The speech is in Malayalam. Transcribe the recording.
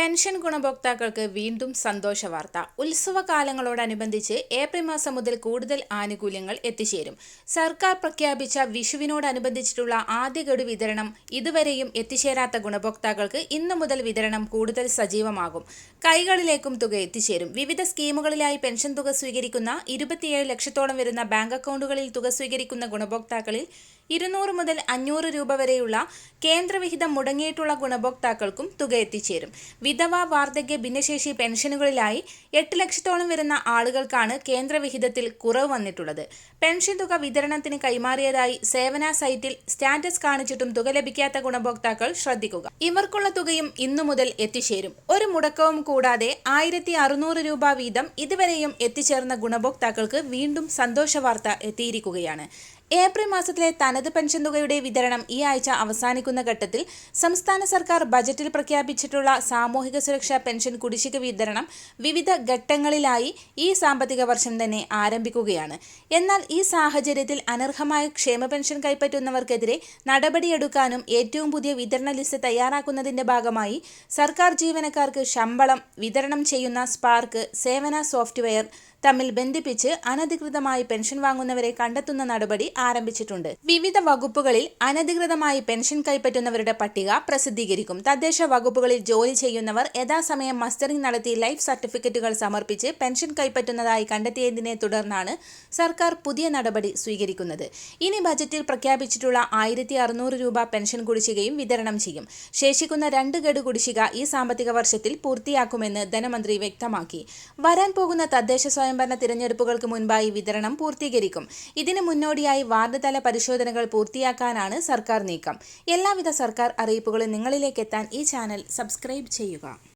പെൻഷൻ ഗുണഭോക്താക്കൾക്ക് വീണ്ടും സന്തോഷ വാർത്ത. ഉത്സവകാലങ്ങളോടനുബന്ധിച്ച് ഏപ്രിൽ മാസം മുതൽ കൂടുതൽ ആനുകൂല്യങ്ങൾ എത്തിച്ചേരും. സർക്കാർ പ്രഖ്യാപിച്ച വിഷുവിനോടനുബന്ധിച്ചിട്ടുള്ള ആദ്യ ഗഡു വിതരണം ഇതുവരെയും എത്തിച്ചേരാത്ത ഗുണഭോക്താക്കൾക്ക് ഇന്നു മുതൽ വിതരണം കൂടുതൽ സജീവമാകും. കൈകളിലേക്കും തുക എത്തിച്ചേരും. വിവിധ സ്കീമുകളിലായി പെൻഷൻ തുക സ്വീകരിക്കുന്ന ഇരുപത്തിയേഴ് ലക്ഷത്തോളം വരുന്ന ബാങ്ക് അക്കൗണ്ടുകളിൽ തുക സ്വീകരിക്കുന്ന ഗുണഭോക്താക്കളിൽ ഇരുന്നൂറ് മുതൽ അഞ്ഞൂറ് രൂപ വരെയുള്ള കേന്ദ്രവിഹിതം മുടങ്ങിയിട്ടുള്ള ഗുണഭോക്താക്കൾക്കും തുക എത്തിച്ചേരും. വിധവ വാർദ്ധക്യ ഭിന്നശേഷി പെൻഷനുകളിലായി എട്ട് ലക്ഷത്തോളം വരുന്ന ആളുകൾക്കാണ് കേന്ദ്രവിഹിതത്തിൽ കുറവ് വന്നിട്ടുള്ളത്. പെൻഷൻ തുക വിതരണത്തിന് കൈമാറിയതായി സേവന സൈറ്റിൽ സ്റ്റാറ്റസ് കാണിച്ചിട്ടും തുക ലഭിക്കാത്ത ഗുണഭോക്താക്കൾ ശ്രദ്ധിക്കുക. ഇവർക്കുള്ള തുകയും ഇന്നു മുതൽ എത്തിച്ചേരും. ഒരു മുടക്കവും കൂടാതെ ആയിരത്തി അറുന്നൂറ് രൂപ വീതം ഇതുവരെയും എത്തിച്ചേർന്ന ഗുണഭോക്താക്കൾക്ക് വീണ്ടും സന്തോഷ വാർത്ത എത്തിയിരിക്കുകയാണ്. ഏപ്രിൽ മാസത്തിലെ തനത് പെൻഷൻ തുകയുടെ വിതരണം ഈ ആഴ്ച അവസാനിക്കുന്ന ഘട്ടത്തിൽ സംസ്ഥാന സർക്കാർ ബജറ്റിൽ പ്രഖ്യാപിച്ചിട്ടുള്ള സാമൂഹിക സുരക്ഷാ പെൻഷൻ കുടിശ്ശിക വിതരണം വിവിധ ഘട്ടങ്ങളിലായി ഈ സാമ്പത്തിക വർഷം തന്നെ ആരംഭിക്കുകയാണ്. എന്നാൽ ഈ സാഹചര്യത്തിൽ അനർഹമായ ക്ഷേമ പെൻഷൻ കൈപ്പറ്റുന്നവർക്കെതിരെ നടപടിയെടുക്കാനും ഏറ്റവും പുതിയ വിതരണ ലിസ്റ്റ് തയ്യാറാക്കുന്നതിന്റെ ഭാഗമായി സർക്കാർ ജീവനക്കാർക്ക് ശമ്പളം വിതരണം ചെയ്യുന്ന സ്പാർക്ക് സേവന സോഫ്റ്റ്വെയർ തമ്മിൽ ബന്ധിപ്പിച്ച് അനധികൃതമായി പെൻഷൻ വാങ്ങുന്നവരെ കണ്ടെത്തുന്ന നടപടി ആരംഭിച്ചിട്ടുണ്ട്. വിവിധ വകുപ്പുകളിൽ അനധികൃതമായി പെൻഷൻ കൈപ്പറ്റുന്നവരുടെ പട്ടിക പ്രസിദ്ധീകരിക്കും. തദ്ദേശ വകുപ്പുകളിൽ ജോലി ചെയ്യുന്നവർ യഥാസമയം മസ്റ്ററിംഗ് നടത്തി ലൈഫ് സർട്ടിഫിക്കറ്റുകൾ സമർപ്പിച്ച് പെൻഷൻ കൈപ്പറ്റുന്നതായി കണ്ടെത്തിയതിനെ തുടർന്നാണ് സർക്കാർ പുതിയ നടപടി സ്വീകരിക്കുന്നത്. ഇനി ബജറ്റിൽ പ്രഖ്യാപിച്ചിട്ടുള്ള ആയിരത്തി അറുന്നൂറ് രൂപ പെൻഷൻ കുടിശ്ശികയും വിതരണം ചെയ്യും. ശേഷിക്കുന്ന രണ്ട് ഗഡു കുടിശ്ശിക ഈ സാമ്പത്തിക വർഷത്തിൽ പൂർത്തിയാക്കുമെന്ന് ധനമന്ത്രി വ്യക്തമാക്കി. വരാൻ പോകുന്ന തദ്ദേശ സ്വയംഭരണ തിരഞ്ഞെടുപ്പുകൾക്ക് മുൻപായി വിതരണം പൂർത്തീകരിക്കും. ഇതിന് മുന്നോടിയായി വാർഡ് തല പരിശോധനകൾ പൂർത്തിയാക്കാനാണ് സർക്കാർ നീക്കം. എല്ലാവിധ സർക്കാർ അറിയിപ്പുകളും നിങ്ങളിലേക്ക് എത്താൻ ഈ ചാനൽ സബ്സ്ക്രൈബ് ചെയ്യുക.